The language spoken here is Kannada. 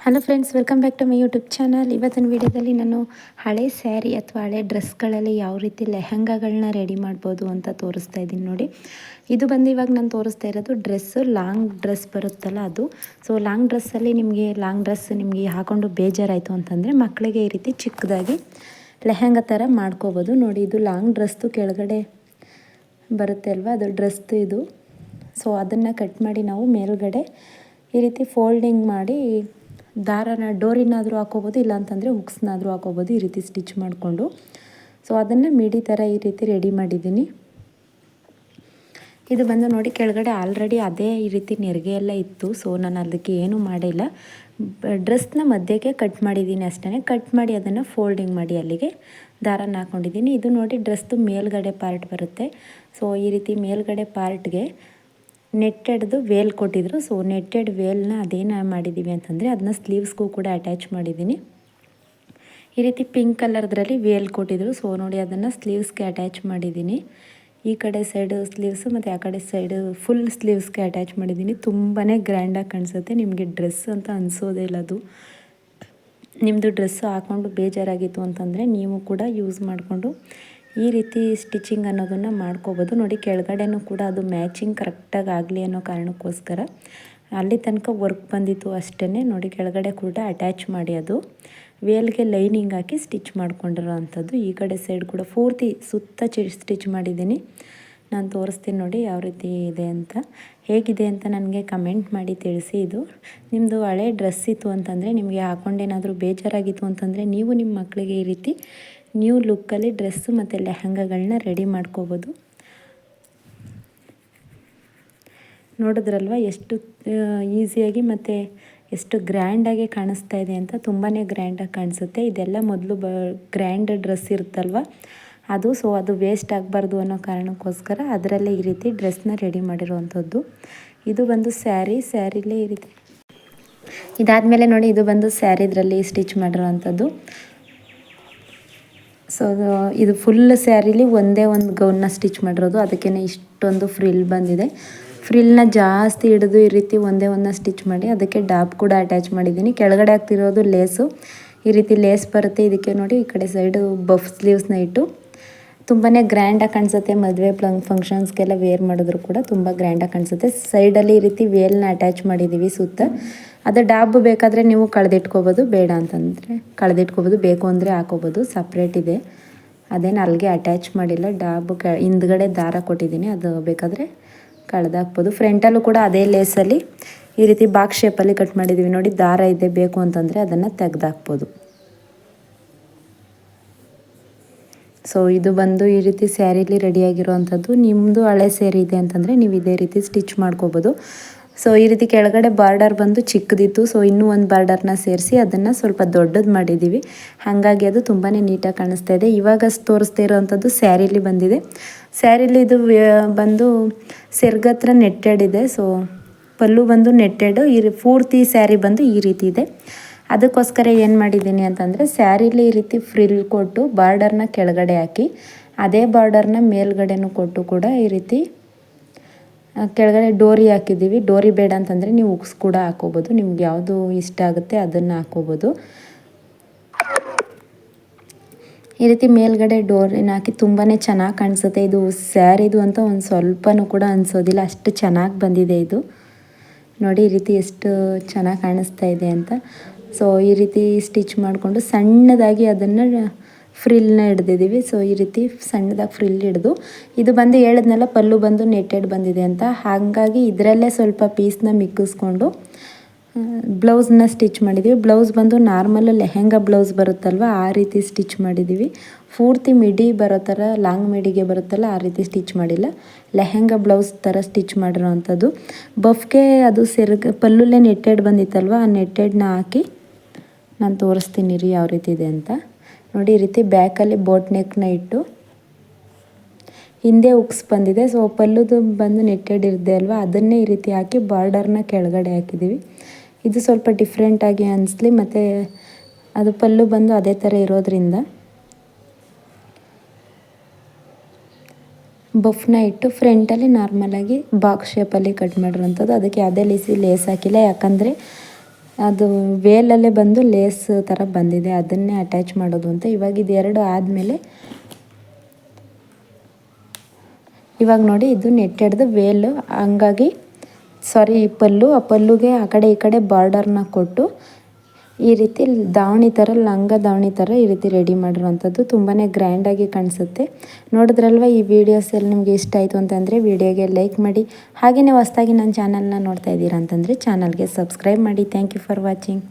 Hello friends welcome back to my YouTube channel ಇವತ್ತಿನ ವಿಡಿಯೋದಲ್ಲಿ ನಾನು ಹಳೆ ಸ್ಯಾರಿ ಅಥವಾ ಹಳೆ ಡ್ರೆಸ್ಗಳಲ್ಲಿ ಯಾವ ರೀತಿ ಲೆಹಂಗಾಗಳನ್ನ ರೆಡಿ ಮಾಡ್ಬೋದು ಅಂತ ತೋರಿಸ್ತಾ ಇದ್ದೀನಿ ನೋಡಿ. ಇದು ಬಂದು ಇವಾಗ ನಾನು ತೋರಿಸ್ತಾ ಇರೋದು ಡ್ರೆಸ್ಸು ಲಾಂಗ್ ಡ್ರೆಸ್ ಬರುತ್ತಲ್ಲ ಅದು. ಸೊ ಲಾಂಗ್ ಡ್ರೆಸ್ಸಲ್ಲಿ ನಿಮಗೆ ಲಾಂಗ್ ಡ್ರೆಸ್ ನಿಮಗೆ ಹಾಕೊಂಡು ಬೇಜಾರಾಯಿತು ಅಂತಂದರೆ ಮಕ್ಕಳಿಗೆ ಈ ರೀತಿ ಚಿಕ್ಕದಾಗಿ ಲೆಹಂಗಾ ಥರ ಮಾಡ್ಕೋಬೋದು. ನೋಡಿ, ಇದು ಲಾಂಗ್ ಡ್ರೆಸ್ದು ಕೆಳಗಡೆ ಬರುತ್ತೆ ಅಲ್ವಾ? ಅದು ಡ್ರೆಸ್ದು ಇದು. ಸೊ ಅದನ್ನು ಕಟ್ ಮಾಡಿ ನಾವು ಮೇಲುಗಡೆ ಈ ರೀತಿ ಫೋಲ್ಡಿಂಗ್ ಮಾಡಿ ದಾರನ ಡೋರಿನಾದರೂ ಹಾಕೋಬೋದು ಇಲ್ಲ ಅಂತಂದರೆ ಹುಕ್ಸ್ನಾದರೂ ಹಾಕೋಬೋದು ಈ ರೀತಿ ಸ್ಟಿಚ್ ಮಾಡಿಕೊಂಡು. ಸೊ ಅದನ್ನು ಮಿಡಿ ಥರ ಈ ರೀತಿ ರೆಡಿ ಮಾಡಿದ್ದೀನಿ. ಇದು ಬಂದು ನೋಡಿ ಕೆಳಗಡೆ ಆಲ್ರೆಡಿ ಅದೇ ಈ ರೀತಿ ನೆರಿಗೆ ಎಲ್ಲ ಇತ್ತು. ಸೊ ನಾನು ಅದಕ್ಕೆ ಏನೂ ಮಾಡಿಲ್ಲ. ಡ್ರೆಸ್ನ ಮಧ್ಯಕ್ಕೆ ಕಟ್ ಮಾಡಿದ್ದೀನಿ ಅಷ್ಟೇ ಕಟ್ ಮಾಡಿ ಅದನ್ನು ಫೋಲ್ಡಿಂಗ್ ಮಾಡಿ ಅಲ್ಲಿಗೆ ದಾರನ ಹಾಕ್ಕೊಂಡಿದ್ದೀನಿ ಇದು ನೋಡಿ ಡ್ರೆಸ್ದು ಮೇಲ್ಗಡೆ ಪಾರ್ಟ್ ಬರುತ್ತೆ. ಸೊ ಈ ರೀತಿ ಮೇಲ್ಗಡೆ ಪಾರ್ಟ್ಗೆ ನೆಟ್ಟೆಡ್ದು ವೇಲ್ ಕೊಟ್ಟಿದ್ರು. ಸೊ ನೆಟ್ಟೆಡ್ ವೇಲ್ನ ಅದೇನು ಮಾಡಿದ್ದೀವಿ ಅಂತಂದರೆ ಅದನ್ನ ಸ್ಲೀವ್ಸ್ಗೂ ಕೂಡ ಅಟ್ಯಾಚ್ ಮಾಡಿದ್ದೀನಿ ಈ ರೀತಿ ಪಿಂಕ್ ಕಲರ್ದ್ರಲ್ಲಿ ವೇಲ್ ಕೊಟ್ಟಿದ್ರು. ಸೊ ನೋಡಿ ಅದನ್ನು ಸ್ಲೀವ್ಸ್ಗೆ ಅಟ್ಯಾಚ್ ಮಾಡಿದ್ದೀನಿ ಈ ಕಡೆ ಸೈಡು ಸ್ಲೀವ್ಸು ಮತ್ತು ಆ ಕಡೆ ಸೈಡು ಫುಲ್ ಸ್ಲೀವ್ಸ್ಗೆ ಅಟ್ಯಾಚ್ ಮಾಡಿದ್ದೀನಿ ತುಂಬಾ ಗ್ರ್ಯಾಂಡಾಗಿ ಕಾಣಿಸುತ್ತೆ. ನಿಮಗೆ ಡ್ರೆಸ್ ಅಂತ ಅನಿಸೋದೇ ಇಲ್ಲ ಅದು. ನಿಮ್ಮದು ಡ್ರೆಸ್ಸು ಹಾಕ್ಕೊಂಡು ಬೇಜಾರಾಗಿತ್ತು ಅಂತಂದರೆ ನೀವು ಕೂಡ ಯೂಸ್ ಮಾಡಿಕೊಂಡು ಈ ರೀತಿ ಸ್ಟಿಚಿಂಗ್ ಅನ್ನೋದನ್ನು ಮಾಡ್ಕೋಬೋದು. ನೋಡಿ ಕೆಳಗಡೆನೂ ಕೂಡ ಅದು ಮ್ಯಾಚಿಂಗ್ ಕರೆಕ್ಟಾಗಿ ಆಗಲಿ ಅನ್ನೋ ಕಾರಣಕ್ಕೋಸ್ಕರ ಅಲ್ಲಿ ತನಕ ವರ್ಕ್ ಬಂದಿತ್ತು ಅಷ್ಟೇ ನೋಡಿ ಕೆಳಗಡೆ ಕೂಡ ಅಟ್ಯಾಚ್ ಮಾಡಿ ಅದು. ವೇಲ್ಗೆ ಲೈನಿಂಗ್ ಹಾಕಿ ಸ್ಟಿಚ್ ಮಾಡ್ಕೊಂಡಿರೋ ಅಂಥದ್ದು ಈ ಕಡೆ ಸೈಡ್ ಕೂಡ ಪೂರ್ತಿ ಸುತ್ತ ಚಿ ಸ್ಟಿಚ್ ಮಾಡಿದ್ದೀನಿ. ನಾನು ತೋರಿಸ್ತೀನಿ ನೋಡಿ ಯಾವ ರೀತಿ ಇದೆ ಅಂತ. ಹೇಗಿದೆ ಅಂತ ನನಗೆ ಕಮೆಂಟ್ ಮಾಡಿ ತಿಳಿಸಿ ಇದು. ನಿಮ್ಮದು ಹಳೆ ಡ್ರೆಸ್ ಇತ್ತು ಅಂತಂದರೆ ನಿಮಗೆ ಹಾಕೊಂಡೇನಾದರೂ ಬೇಜಾರಾಗಿತ್ತು ಅಂತಂದರೆ ನೀವು ನಿಮ್ಮ ಮಕ್ಕಳಿಗೆ ಈ ರೀತಿ ನ್ಯೂ ಲುಕ್ಕಲ್ಲಿ ಡ್ರೆಸ್ಸು ಮತ್ತು ಲೆಹಂಗಗಳನ್ನ ರೆಡಿ ಮಾಡ್ಕೋಬೋದು. ನೋಡಿದ್ರಲ್ವ ಎಷ್ಟು ಈಸಿಯಾಗಿ ಮತ್ತು ಎಷ್ಟು ಗ್ರ್ಯಾಂಡಾಗಿ ಕಾಣಿಸ್ತಾ ಇದೆ ಅಂತ ತುಂಬಾ ಗ್ರ್ಯಾಂಡಾಗಿ ಕಾಣಿಸುತ್ತೆ. ಇದೆಲ್ಲ ಮೊದಲು ಬ ಗ್ರ್ಯಾಂಡ್ ಡ್ರೆಸ್ ಇರುತ್ತಲ್ವ? ಅದು ಸೊ ಅದು ವೇಸ್ಟ್ ಆಗಬಾರ್ದು ಅನ್ನೋ ಕಾರಣಕ್ಕೋಸ್ಕರ ಅದರಲ್ಲೇ ಈ ರೀತಿ ಡ್ರೆಸ್ನ ರೆಡಿ ಮಾಡಿರುವಂಥದ್ದು. ಇದು ಬಂದು ಸ್ಯಾರಿ ಸ್ಯಾರಿಲೇ ಈ ರೀತಿ. ಇದಾದಮೇಲೆ ನೋಡಿ, ಇದು ಬಂದು ಸ್ಯಾರಿದ್ರಲ್ಲಿ ಸ್ಟಿಚ್ ಮಾಡಿರೋವಂಥದ್ದು. ಸೊ ಇದು ಫುಲ್ ಸ್ಯಾರಿಲಿ ಒಂದೇ ಒಂದು ಗೌನ್ನ ಸ್ಟಿಚ್ ಮಾಡಿರೋದು. ಅದಕ್ಕೇ ಇಷ್ಟೊಂದು ಫ್ರಿಲ್ ಬಂದಿದೆ. ಫ್ರಿಲ್ನ ಜಾಸ್ತಿ ಹಿಡಿದು ಈ ರೀತಿ ಒಂದೇ ಒಂದನ್ನ ಸ್ಟಿಚ್ ಮಾಡಿ, ಅದಕ್ಕೆ ಡಾಬ್ ಕೂಡ ಅಟ್ಯಾಚ್ ಮಾಡಿದ್ದೀನಿ. ಕೆಳಗಡೆ ಆಗ್ತಿರೋದು ಲೇಸು ಈ ರೀತಿ ಲೇಸ್ ಬರುತ್ತೆ. ಇದಕ್ಕೆ ನೋಡಿ, ಈ ಕಡೆ ಸೈಡು ಬಫ್ ಸ್ಲೀವ್ಸ್ನ ಇಟ್ಟು. ತುಂಬಾ ಗ್ರ್ಯಾಂಡಾಗಿ ಕಾಣಿಸುತ್ತೆ. ಮದುವೆ ಪ್ಲಂಗ್ ಫಂಕ್ಷನ್ಸ್ಗೆಲ್ಲ ವೇರ್ ಮಾಡಿದ್ರು ಕೂಡ ತುಂಬ ಗ್ರ್ಯಾಂಡಾಗಿ ಕಾಣಿಸುತ್ತೆ. ಸೈಡಲ್ಲಿ ಈ ರೀತಿ ವೇಲ್ನ ಅಟ್ಯಾಚ್ ಮಾಡಿದ್ದೀವಿ ಸುತ್ತ. ಅದು ಡಾಬ್ ಬೇಕಾದರೆ ನೀವು ಕಳೆದಿಟ್ಕೋಬೋದು, ಬೇಡ ಅಂತಂದರೆ ಕಳೆದಿಟ್ಕೋಬೋದು, ಬೇಕು ಅಂದರೆ ಹಾಕೋಬೋದು ಸಪ್ರೇಟ್ ಇದೆ. ಅದೇನು ಅಲ್ಲಿಗೆ ಅಟ್ಯಾಚ್ ಮಾಡಿಲ್ಲ, ಡಾಬ್ ಕ, ಹಿಂದ್ಗಡೆ ದಾರ ಕೊಟ್ಟಿದ್ದೀನಿ, ಅದು ಬೇಕಾದರೆ ಕಳೆದಾಕ್ಬೋದು. ಫ್ರಂಟಲ್ಲೂ ಕೂಡ ಅದೇ ಲೇಸಲ್ಲಿ ಈ ರೀತಿ ಬಾಕ್ಸ್ ಶೇಪಲ್ಲಿ ಕಟ್ ಮಾಡಿದ್ದೀವಿ ನೋಡಿ, ದಾರ ಇದೆ, ಬೇಕು ಅಂತಂದರೆ ಅದನ್ನು ತೆಗ್ದಾಕ್ಬೋದು. ಸೊ ಇದು ಬಂದು ಈ ರೀತಿ ಸ್ಯಾರಿಲಿ ರೆಡಿಯಾಗಿರೋವಂಥದ್ದು ನಿಮ್ಮದು ಹಳೆ ಸ್ಯಾರಿ ಇದೆ ಅಂತಂದರೆ ನೀವು ಇದೇ ರೀತಿ ಸ್ಟಿಚ್ ಮಾಡ್ಕೋಬೋದು. ಸೊ ಈ ರೀತಿ ಕೆಳಗಡೆ ಬಾರ್ಡರ್ ಬಂದು ಚಿಕ್ಕದಿತ್ತು. ಸೊ ಇನ್ನೂ ಒಂದು ಬಾರ್ಡರ್ನ ಸೇರಿಸಿ ಅದನ್ನು ಸ್ವಲ್ಪ ದೊಡ್ಡದು ಮಾಡಿದ್ದೀವಿ ಹಾಗಾಗಿ ಅದು ತುಂಬಾ ನೀಟಾಗಿ ಕಾಣಿಸ್ತಾ ಇದೆ. ಇವಾಗ ತೋರಿಸ್ತಾ ಇರೋವಂಥದ್ದು ಸ್ಯಾರಿಲಿ ಬಂದಿದೆ. ಸ್ಯಾರಿಲಿ ಇದು ಬಂದು ಸೆರ್ಗತ್ರ ನೆಟ್ಟೆಡ್ ಇದೆ. ಸೊ ಪಲ್ಲು ಬಂದು ನೆಟ್ಟೆಡು ಈ ಪೂರ್ತಿ ಸ್ಯಾರಿ ಬಂದು ಈ ರೀತಿ ಇದೆ. ಅದಕ್ಕೋಸ್ಕರ ಏನು ಮಾಡಿದ್ದೀನಿ ಅಂತಂದರೆ ಸ್ಯಾರಿಲಿ ಈ ರೀತಿ ಫ್ರಿಲ್ ಕೊಟ್ಟು ಬಾರ್ಡರ್ನ ಕೆಳಗಡೆ ಹಾಕಿ, ಅದೇ ಬಾರ್ಡರ್ನ ಮೇಲ್ಗಡೆನೂ ಕೊಟ್ಟು ಕೂಡ ಈ ರೀತಿ ಕೆಳಗಡೆ ಡೋರಿ ಹಾಕಿದ್ದೀವಿ. ಡೋರಿ ಬೇಡ ಅಂತಂದರೆ ನೀವು ಉಕ್ಸ್ ಕೂಡ ಹಾಕೋಬೋದು. ನಿಮ್ಗೆ ಯಾವುದು ಇಷ್ಟ ಆಗುತ್ತೆ ಅದನ್ನು ಹಾಕೋಬೋದು. ಈ ರೀತಿ ಮೇಲ್ಗಡೆ ಡೋರಿನ ಹಾಕಿ ತುಂಬಾ ಚೆನ್ನಾಗಿ ಕಾಣಿಸುತ್ತೆ. ಇದು ಸ್ಯಾರಿದು ಅಂತ ಒಂದು ಸ್ವಲ್ಪನೂ ಕೂಡ ಅನಿಸೋದಿಲ್ಲ. ಅಷ್ಟು ಚೆನ್ನಾಗಿ ಬಂದಿದೆ ಇದು. ನೋಡಿ, ಈ ರೀತಿ ಎಷ್ಟು ಚೆನ್ನಾಗಿ ಕಾಣಿಸ್ತಾ ಇದೆ ಅಂತ. ಸೊ ಈ ರೀತಿ ಸ್ಟಿಚ್ ಮಾಡಿಕೊಂಡು ಸಣ್ಣದಾಗಿ ಅದನ್ನು ಫ್ರಿಲ್ನ ಹಿಡ್ದಿದ್ದೀವಿ. ಸೊ ಈ ರೀತಿ ಸಣ್ಣದಾಗಿ ಫ್ರಿಲ್ ಹಿಡ್ದು ಇದು ಬಂದು ಹೇಳಿದ್ನೆಲ್ಲ, ಪಲ್ಲು ಬಂದು ನೆಟ್ಟೆಡ್ ಬಂದಿದೆ ಅಂತ. ಹಾಗಾಗಿ ಇದರಲ್ಲೇ ಸ್ವಲ್ಪ ಪೀಸ್ನ ಮಿಕ್ಕಿಸ್ಕೊಂಡು ಬ್ಲೌಸ್ನ ಸ್ಟಿಚ್ ಮಾಡಿದ್ದೀವಿ. ಬ್ಲೌಸ್ ಬಂದು ನಾರ್ಮಲ್ ಲೆಹೆಂಗಾ ಬ್ಲೌಸ್ ಬರುತ್ತಲ್ವ, ಆ ರೀತಿ ಸ್ಟಿಚ್ ಮಾಡಿದ್ದೀವಿ. ಪೂರ್ತಿ ಮಿಡಿ ಬರೋ ಥರ, ಲಾಂಗ್ ಮಿಡಿಗೆ ಬರುತ್ತಲ್ಲ, ಆ ರೀತಿ ಸ್ಟಿಚ್ ಮಾಡಿಲ್ಲ. ಲೆಹೆಂಗಾ ಬ್ಲೌಸ್ ಥರ ಸ್ಟಿಚ್ ಮಾಡಿರೋ ಅಂಥದ್ದು ಬಫ್ಗೆ ಅದು ಸೆರ್ಗ ಪಲ್ಲುಲ್ಲೇ ನೆಟ್ಟೆಡ್ ಬಂದಿತ್ತಲ್ವ, ಆ ನೆಟ್ಟೆಡ್ನ ಹಾಕಿ ನಾನು ತೋರಿಸ್ತೀನಿ ರೀ ಯಾವ ರೀತಿ ಇದೆ ಅಂತ. ನೋಡಿ ಈ ರೀತಿ ಬ್ಯಾಕಲ್ಲಿ ಬೋಟ್ ನೆಕ್ನ ಇಟ್ಟು ಹಿಂದೆ ಉಕ್ಸ್ ಬಂದಿದೆ. ಸೊ ಪಲ್ಲುದು ಬಂದು ನೆಟ್ಟೆಡ್ ಇರದೆ ಅಲ್ವಾ? ಅದನ್ನೇ ಈ ರೀತಿ ಹಾಕಿ ಬಾರ್ಡರ್ನ ಕೆಳಗಡೆ ಹಾಕಿದ್ದೀವಿ. ಇದು ಸ್ವಲ್ಪ ಡಿಫ್ರೆಂಟಾಗಿ ಅನಿಸ್ಲಿ, ಮತ್ತು ಅದು ಪಲ್ಲು ಬಂದು ಅದೇ ಥರ ಇರೋದ್ರಿಂದ ಬಫ್ನ ಇಟ್ಟು ಫ್ರಂಟಲ್ಲಿ ನಾರ್ಮಲಾಗಿ ಬಾಕ್ಸ್ ಶೇಪಲ್ಲಿ ಕಟ್ ಮಾಡಿರೋಂಥದ್ದು ಅದಕ್ಕೆ ಅದೇ ಲೇಸಿ ಲೇಸ್ ಹಾಕಿಲ್ಲ. ಯಾಕಂದರೆ ಅದು ವೇಲಲ್ಲೇ ಬಂದು ಲೇಸ್ ಥರ ಬಂದಿದೆ. ಅದನ್ನೇ ಅಟ್ಯಾಚ್ ಮಾಡೋದು ಅಂತ. ಇವಾಗ ಇದು ಎರಡು ಆದಮೇಲೆ ಇವಾಗ ನೋಡಿ, ಇದು ನೆಟ್ಟೆಡ್ದು ವೇಲು ಹಂಗಾಗಿ ಸಾರಿ ಈ ಪಲ್ಲು. ಆ ಪಲ್ಲುಗೆ ಆ ಕಡೆ ಈ ಕಡೆ ಬಾರ್ಡರ್ನ ಕೊಟ್ಟು ಈ ರೀತಿ ದಾವಣಿ ಥರ ಲಂಗ ದಾವಣಿ ಥರ ಈ ರೀತಿ ರೆಡಿ ಮಾಡಿರುವಂಥದ್ದು. ತುಂಬಾ ಗ್ರ್ಯಾಂಡಾಗಿ ಕಾಣಿಸುತ್ತೆ. ನೋಡಿದ್ರಲ್ವ ಈ ವಿಡಿಯೋಸ್ ನಿಮಗೆ ಇಷ್ಟ ಆಯಿತು ಅಂತಂದರೆ ವಿಡಿಯೋಗೆ ಲೈಕ್ ಮಾಡಿ ಹಾಗೆಯೇ ಹೊಸ್ದಾಗಿ ನನ್ನ ಚಾನಲ್ನ ನೋಡ್ತಾ ಇದ್ದೀರಾ ಅಂತಂದರೆ ಚಾನಲ್ಗೆ ಸಬ್ಸ್ಕ್ರೈಬ್ ಮಾಡಿ. Thank you for watching